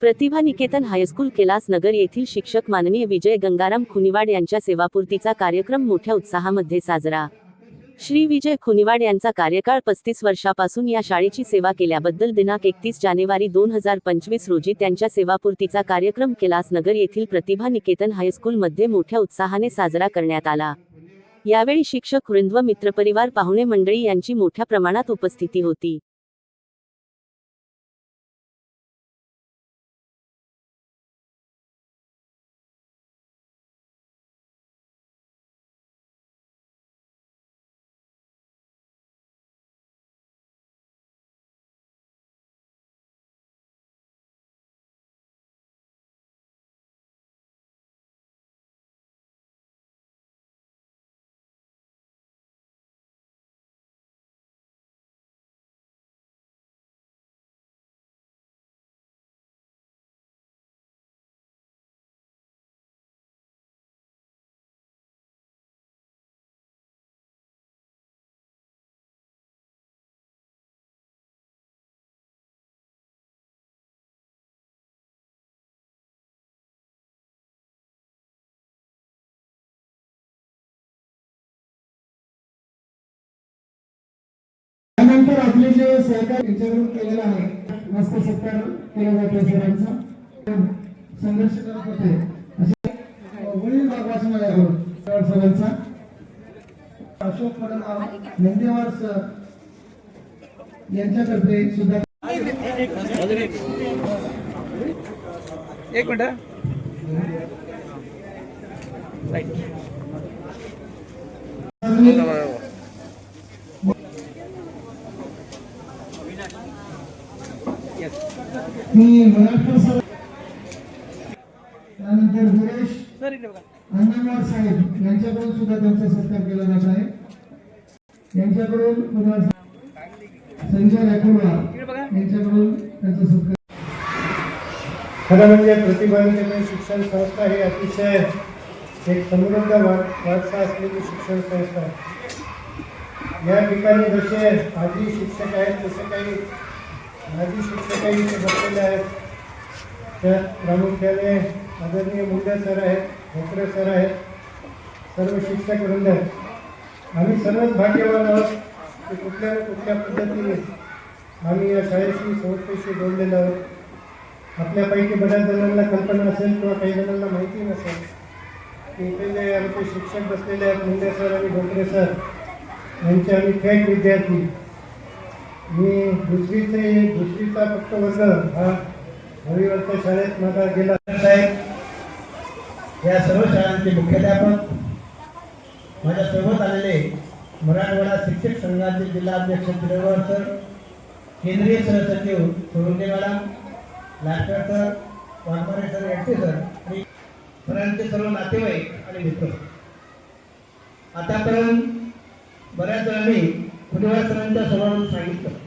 प्रतिभा Niketan high school Kailas Nagar येथील शिक्षक माननीय विजय गंगाराम खुनिवाड यांच्या सेवापूर्तीचा कार्यक्रम मोठ्या उत्साहामध्ये साजरा. श्री विजय खुनिवाड यांचा कार्यकाळ पस्तीस वर्षापासून या शाळेची सेवा केल्याबद्दल दिनांक एकतीस जानेवारी दोन हजार पंचवीस रोजी त्यांच्या सेवापूर्तीचा कार्यक्रम कैलास नगर येथील प्रतिभा निकेतन हायस्कूलमध्ये मोठ्या उत्साहाने साजरा करण्यात आला. यावेळी शिक्षक वृंद व मित्रपरिवार पाहुणे मंडळी यांची मोठ्या प्रमाणात उपस्थिती होती. आपले जे सहकार यांच्याकडून केलेला आहे मस्त सत्कार केला जातो सरांचा. संघर्ष करत होते. असे वडील भागवाचं माझ्याकडून सरांचा. अशोक पडमाळ नंदेवार सर यांच्यातर्फे सुद्धा एक मिनिट. मी मराठा सर त्यानंतर सुरेश सर इकडे बघा अण्णावार साहेब यांच्याकडून सुद्धा त्यांचा सत्कार केला जात आहे. यांच्याकडून पुन्हा संजय राठोडवार यांच्याकडून त्यांचा सत्कार खरं म्हणजे प्रतिभानिकेतन शिक्षण संस्था ही अतिशय एक समृद्ध वारसा असलेली शिक्षण संस्था आहे. या ठिकाणी जसे माजी शिक्षक आहेत तसे काही माजी शिक्षकही इथे बसलेले आहेत. त्यात प्रामुख्याने आदरणीय मुंडे सर आहेत भोकरे सर आहेत. सर्व शिक्षक वृंद आम्ही सर्वच भाग्यवान आहोत की कुठल्या ना कुठल्या पद्धतीने आम्ही या शाळेशी संस्थेशी जोडलेलो आहोत. आपल्यापैकी बऱ्याच जणांना कल्पना असेल किंवा काही जणांना माहिती नसेल की इथे जे आमचे शिक्षक बसलेले आहेत मुंडे सर आणि भोकरे सर यांचे आम्ही थेट विद्यार्थी. मी दुसरीचे दुसरीचा फक्त वर्ग हा रविवारच्या शाळेत माझा गेला साहेब. या सर्व शाळांचे मुख्याध्यापक माझ्या सोबत आलेले मराठवाडा शिक्षक संघाचे जिल्हाध्यक्ष तिरवळ सर केंद्रीय सहसचिव Sorunde madam Latkar sir Waghmare sir यांचे सर आणि सरांचे सर्व नातेवाईक आणि मित्र. आतापर्यंत बऱ्याच जणांनी खुनिवार सरांच्या स्वभावावरून सांगितलं.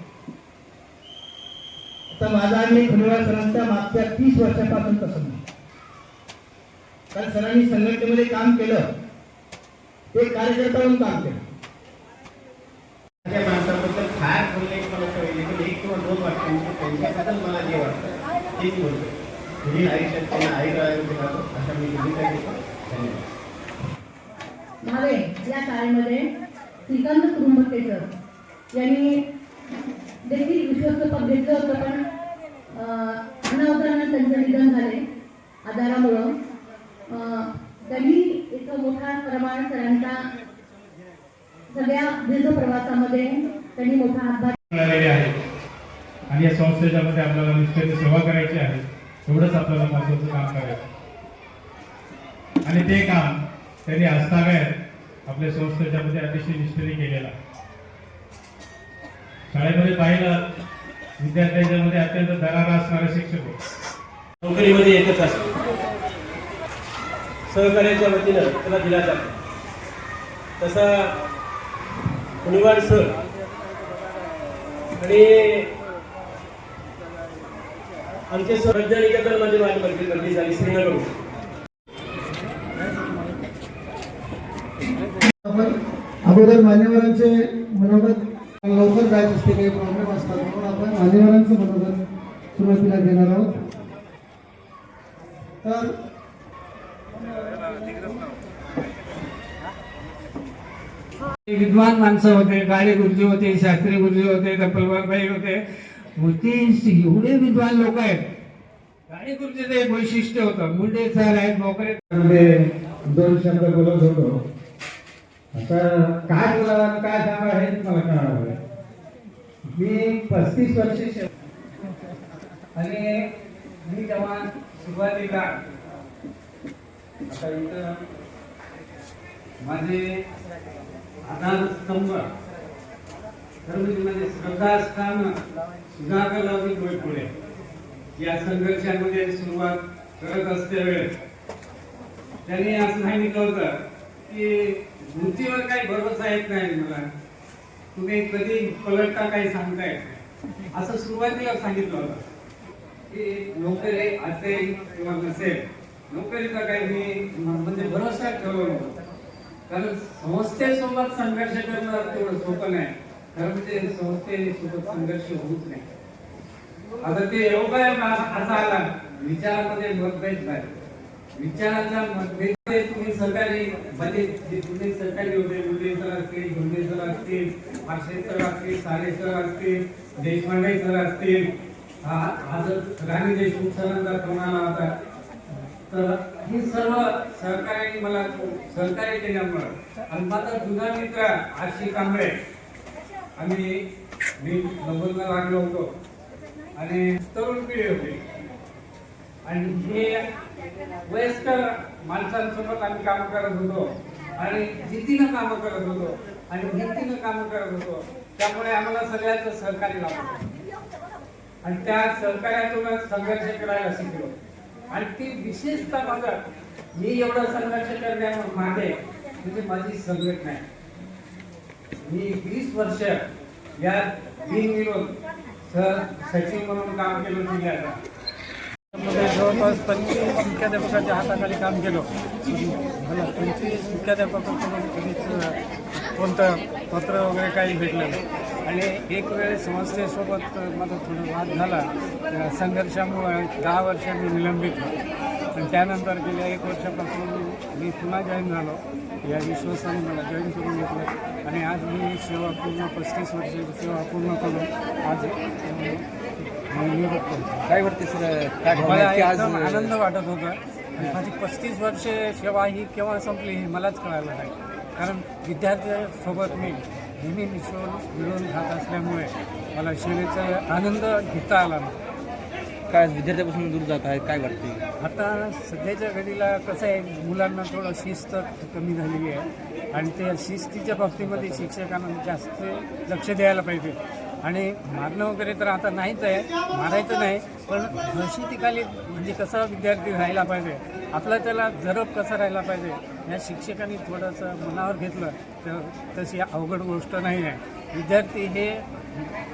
आता माझा आणि खुनिवार सरांच्या मागच्या तीस वर्षापासून संबंध. कारण सरांनी संघटनेमध्ये काम केलं. ते कार्यकर्ता म्हणून काम केलं. माणसाबद्दल फार बोलले की मला कळले पण एक किंवा दोन वाक्यांचे त्यांच्याबद्दल मला जे वाटतं तेच बोलतो. पुढील आयुष्यात त्यांना आई राहायला राहतो अशा मी भूमिका घेतो धन्यवाद. भावे या शाळेमध्ये श्रीकांत कुरुंबकेसर यांनी देखील विश्वस्त पद घेतलं होतं पण त्यांचं निधन झाले. आजारामुळं अं, त्यांनी एक मोठा प्रमाण सरांचा सगळ्या दीर्घ प्रवासामध्ये त्यांनी मोठा हातभार आहे. आणि या संस्थेच्या मध्ये आपल्याला निष्ठेने सेवा करायची आहे. एवढंच आपल्याला महत्वाचं काम करायचं आणि ते काम त्यांनी आजतागायत आपल्या संस्थेच्या मध्ये अतिशय निष्ठेने केलेलं आहे. शाळेमध्ये पाहिलं विद्यार्थ्यांच्या मध्ये अत्यंत दरारा असणारे शिक्षक नोकरीमध्ये एकच असतो. सहकार्याच्या वतीनं त्याला दिला जातो. तसा कुणीवाड सर आणि आमचे सर वैज्ञानिकेतनमध्ये म्हणजे माझी बदली बदली झाली श्रीनगर. आपण अगोदर मान्यवरांचे मनोगत लवकर जायच असते काही प्रॉब्लेम असतात म्हणून आपण मान्यवरांचं मनोगत सुरुवातीला देणार आहोत. तर विद्वान माणसं होते काळे गुरुजी होते शास्त्री गुरुजी होते कपलवारबाई होते. होते एवढे विद्वान लोक आहेत. काळे गुरुजीचं एक वैशिष्ट्य होतं. मुंडे सर आहेत मोकरे दोन शब्द बोलत होतो. आता काय बोलावं आणि काय सांगा हेच मला कळालं मी पस्तीस वर्ष आणि मी जेव्हा सुरुवातीला आता इथं माझे आधारस्तंभ सर्व म्हणजे श्रद्धास्थान सुधाकर लावणी पुढे या संघर्षामध्ये सुरुवात करत असते वेळेस त्यांनी असं सांगितलं होतं की मूर्तीवर काही भरोसा येत नाही मला. तुम्ही कधी पलटता काही सांगताय असं सुरुवातीला सांगितलं होतं. की नोकरी असेल किंवा नसेल नोकरीचा काही मी म्हणजे भरोसा ठेवला नव्हता. कारण संस्थेसोबत संघर्ष करणं तेवढं सोपं नाही. कारण ते संस्थेसोबत संघर्ष होत नाही. आता ते योगायोग असा आला. विचारामध्ये मतभेद झाले. विचाराच्या मतभेद तुम्ही सरकारी म्हणजे जे तुम्ही सरकारी होते मुंडे सर असतील धोंडे सर असतील आशे सर असतील सारे सर असतील देशपांडे सर असतील. हा जर राणी देशमुख सरांचा फोन आला होता तर ही सर्व सहकार्याने मला सहकार्य केल्यामुळं. आणि माझा जुना मित्र आशी कांबळे आम्ही मी नंबरला लागलो होतो. आणि तरुण पिढी होती. आणि हे वयस्कर माणसांसोबत आम्ही काम करत होतो. आणि जिद्दीनं कामं करत होतो. आणि भीतीनं कामं करत होतो. त्यामुळे आम्हाला सगळ्याचं सहकार्य लाभलं. आणि त्या सहकार्यातूनच संघर्ष करायला शिकलो. आणि ती विशेषतः माझं मी एवढं संघर्ष करण्यामागे म्हणजे माझी संघटना आहे. मी वीस वर्ष या बिनविरोध सह सचिव म्हणून काम केलं जिल्ह्याचा जवळपास पंचवीस मुख्याध्यापकाच्या हाताखाली काम केलं. पंचवीस मुख्याध्यापकाकडून कधीच कोणतं पत्र वगैरे काही भेटलं नाही. आणि एक वेळ संस्थेसोबत माझा थोडा वाद झाला. संघर्षामुळे दहा वर्ष मी निलंबित होतो आणि त्यानंतर गेल्या एक वर्षापासून मी पुन्हा जॉईन झालो. या विश्वासाने मला जॉईन करून घेतलं. आणि आज मी सेवा पूर्ण पस्तीस वर्षाची सेवा पूर्ण करून आज काय वाटते सर? काय आज आनंद वाटत होता. आणि माझी पस्तीस वर्षे सेवा ही केव्हा संपली हे मलाच कळालं नाही कारण विद्यार्थ्यांसोबत मी नेहमी मिसळून मिळून खात असल्यामुळे मला सेवेचा आनंद घेता आला नाही. काय विद्यार्थ्यापासून दूर जात आहे काय वाटते? आता सध्याच्या घडीला कसं आहे मुलांना थोडं शिस्त कमी झालेली आहे आणि त्या शिस्तीच्या बाबतीमध्ये शिक्षकांना जास्त लक्ष द्यायला पाहिजे. आणि मारणं वगैरे तर आता नाहीच आहे मारायचं नाही पण दहशतीखाली म्हणजे कसा विद्यार्थी राहायला पाहिजे आपला त्याला जरब कसा राहायला पाहिजे या शिक्षकांनी थोडंसं मनावर घेतलं तर तशी अवघड गोष्ट नाही आहे. विद्यार्थी हे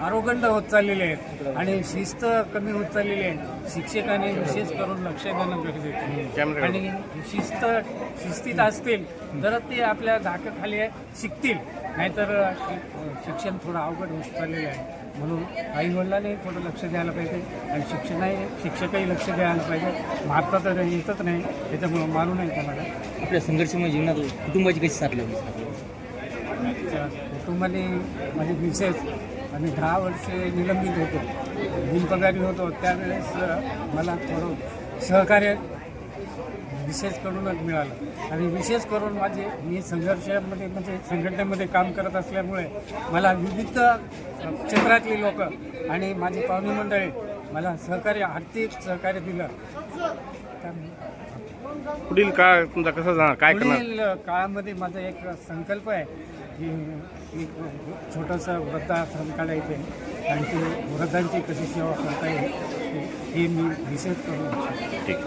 आरोगंड होत चाललेले आहेत आणि शिस्त कमी होत चाललेली आहे. शिक्षकांनी विशेष करून लक्ष देणं गरजेचं आहे. आणि शिस्त शिस्तीत असतील तर ते आपल्या धाकाखाली शिकतील. नाहीतर शिक्षण थोडं अवघड होत चाललेलं आहे. म्हणून आई वडिलांनी थोडं लक्ष द्यायला पाहिजे आणि शिक्षणाही शिक्षकही लक्ष द्यायला पाहिजे. मारता तर येतच नाही त्याच्यामुळं मारू नये कोणाला. आपल्या संघर्षमय जीवनात कुटुंबाची कशी त्या कुटुंबाने माझे मिसेस आम्ही दहा वर्षे निलंबित होतो. बिनपगारी होतो. त्यावेळेस मला थोडं सहकार्य विशेष करूनच मिळालं. आणि विशेष करून माझे मी संघर्षामध्ये म्हणजे संघटनेमध्ये काम करत असल्यामुळे मला विविध क्षेत्रातली लोक आणि माझी पाहुणी मंडळी मला सहकार्य आर्थिक सहकार्य दिलं. पुढील काळ तुमचा कसा जाणार? काय पुढील काळामध्ये माझा एक संकल्प आहे की एक छोटंसं वृद्धाश्रम काढायचं आणि ते वृद्धांची कशी सेवा करता येईल हे मी विशेष करून ठीक.